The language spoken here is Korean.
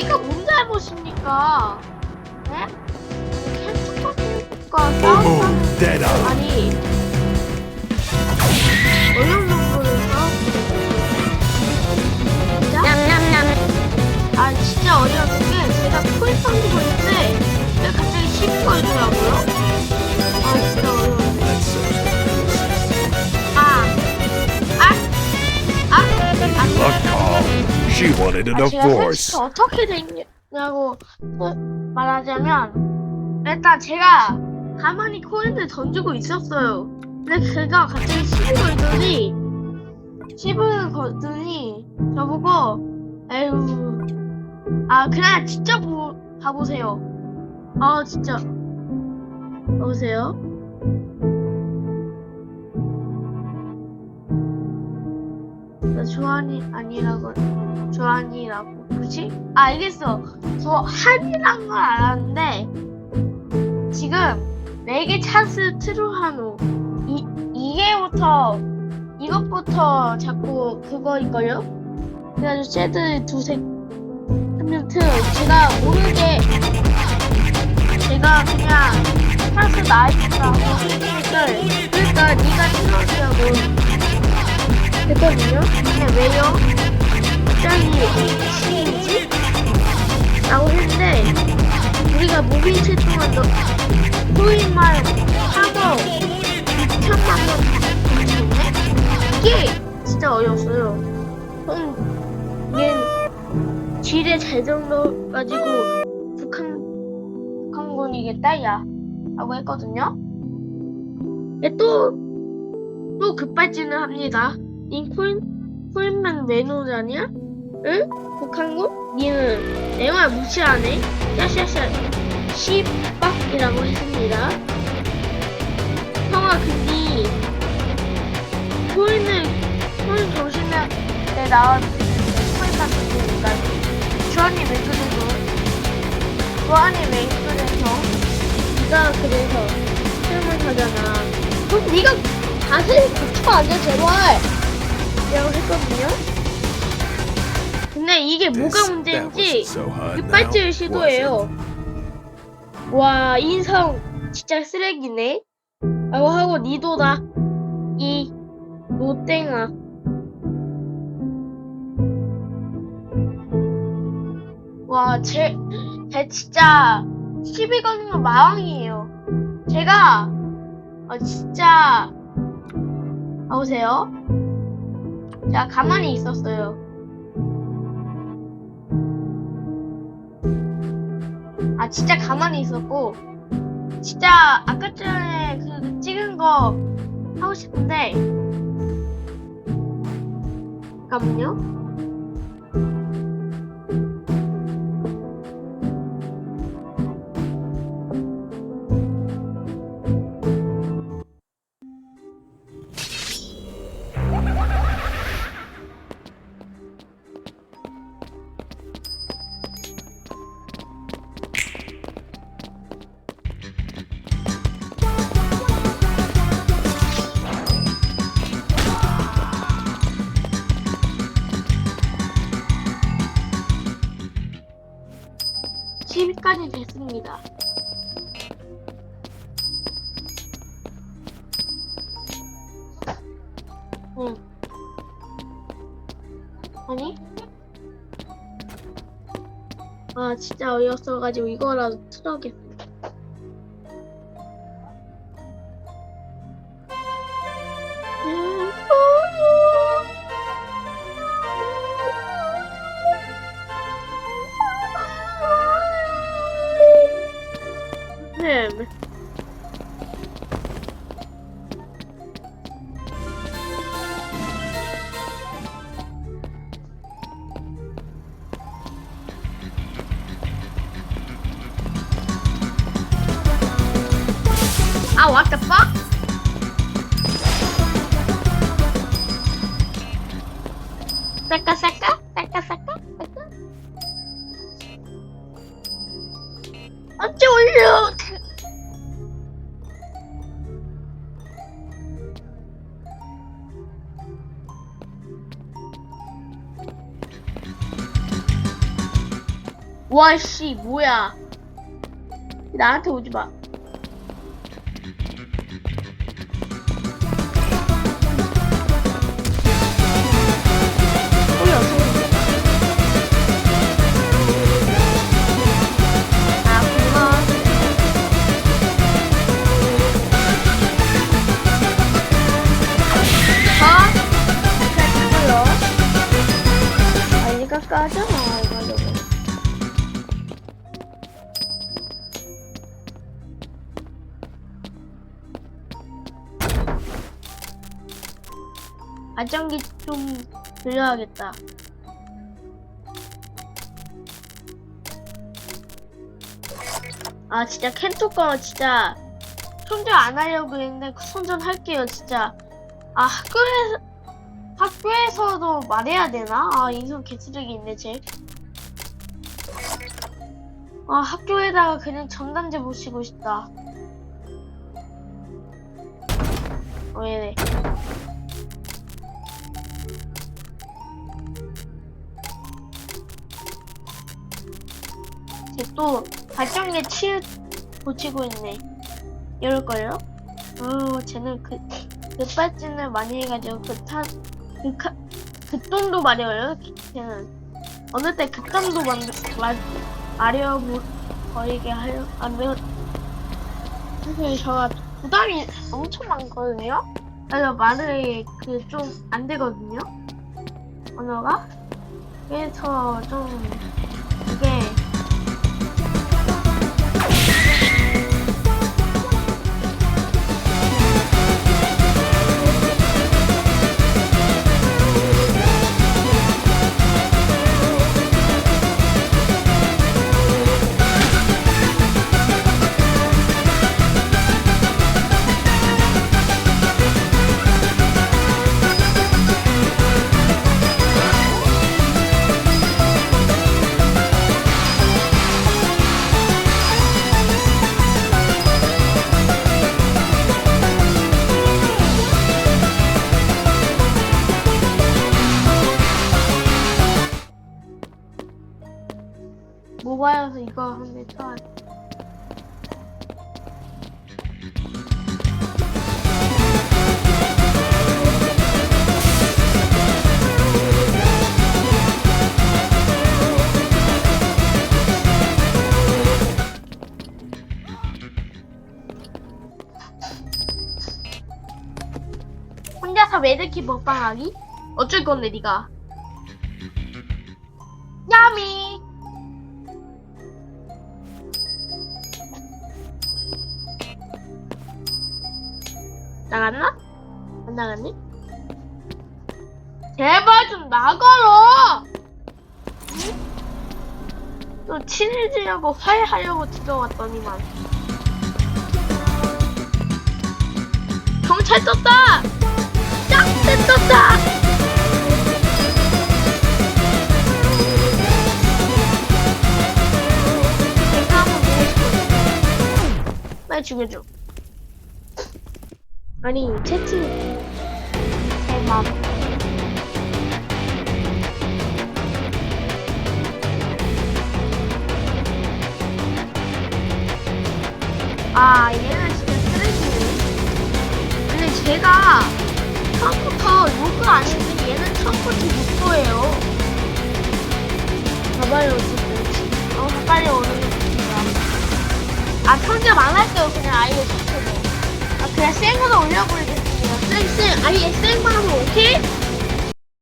제가 뭔 잘못입니까? 네? Dead eye. 아니 She wanted a 아, 제가 divorce. 어떻게 됐냐고 말하자면 일단 제가 가만히 코인을 던지고 있었어요. 근데 걔가 갑자기 10을 걸더니 10을 걸더니 저보고 에휴 아 그냥 진짜 보, 봐보세요. 아 진짜 보세요. 나 조한이 아니라고 조한이라고. 그지? 아 알겠어. 조한이란 걸 알았는데 지금 4개 찬스 트루하노. 이, 이게부터 이것부터 자꾸 그거일걸요? 그래가지고 쟤들 두세 틀어 제가 모르게 제가 그냥 찬스 나이트라고 했으니까 그러니까 네가 틀어주라고 했거든요. 근데 왜요? 갑자기 시인지? 라고 했는데 우리가 무비 채통한 너 코인만 하고 2천만 원? 이게 진짜 어이없어요. 음, 얘 지뢰 잘 정도가지고 북한 북한군이겠다 야 라고 했거든요. 얘 또, 또 급발진을 합니다. 닌 코인, 코인만 왜 노자냐? 응? 북한군? 니는 내 말 무시하네? 샤샤샤 씨빡이라고 했습니다. 형아 근데 코인을 코인 조심해 내 나왔는데 코인 받았으니까 주한이 왜 그래서 주한이 왜 그래서 네가 그래서 실물 하잖아 그럼 네가 자세히 고쳐 앉아 제발 라고 했거든요. 근데 이게 뭐가 문제인지 now, 시도해요. 와 인성 진짜 쓰레기네. 라고 하고 니도다 이 노땡아. 와, 제, 제 진짜 시비 거는 건 마왕이에요. 제가 어, 진짜 아, 보세요. 제가 가만히 있었어요. 아 진짜 가만히 있었고 진짜 아까 전에 그 찍은 거 하고 싶은데 잠깐만요. 시비까지 됐습니다. 응. 아니? 아 진짜 어이없어가지고 이거라도 틀어야겠어. 네. 아, what the fuck? 사까 사 와씨 뭐야. 나한테 오지 마. 아고 발전기 좀 돌려야겠다. 아 진짜 캔뚜껑 진짜 손절 안 하려고 했는데 손절 할게요 진짜. 아 학교에서 학교에서도 말해야 되나? 아 인성 개쓰레기 있네 쟤. 아 학교에다가 그냥 전단지 붙이고 싶다. 어, 왜래? 또 발전기에 치 붙이고 있네. 이럴걸요? 어, 쟤는 그, 급발진을 많이 해가지고 극탄, 극하, 극동도 마려워요, 쟤는. 어느 때 극단도 만, 마, 마려 버리게 하려, 하면, 사실 저가 부담이 엄청 많거든요? 그래서 말을 그 좀 안 되거든요? 언어가? 그래서 좀, 이게, 모바일에서 이거 한대 쳐야 돼. 혼자서 매드키 먹방하기? 어쩔 건데 니가? 야미! 나갔나? 안 나갔니? 제발 좀 나가라! 응? 또 친해지려고 화해하려고 들어왔더니만 경찰 떴다! 짱대 떴다! 죽여줘 아니 채팅. 제맘 아 얘는 진짜 쓰레기네. 근데 제가 처음부터 로그 안 했는데 얘는 처음부터 로그예요. 봐봐요 어쨌든 어게 좋습니다 아 편집 안 할게요. 그냥 아예 그냥 생으로 올려버리겠습니다 쌩쌩 아예 생방송 오케이?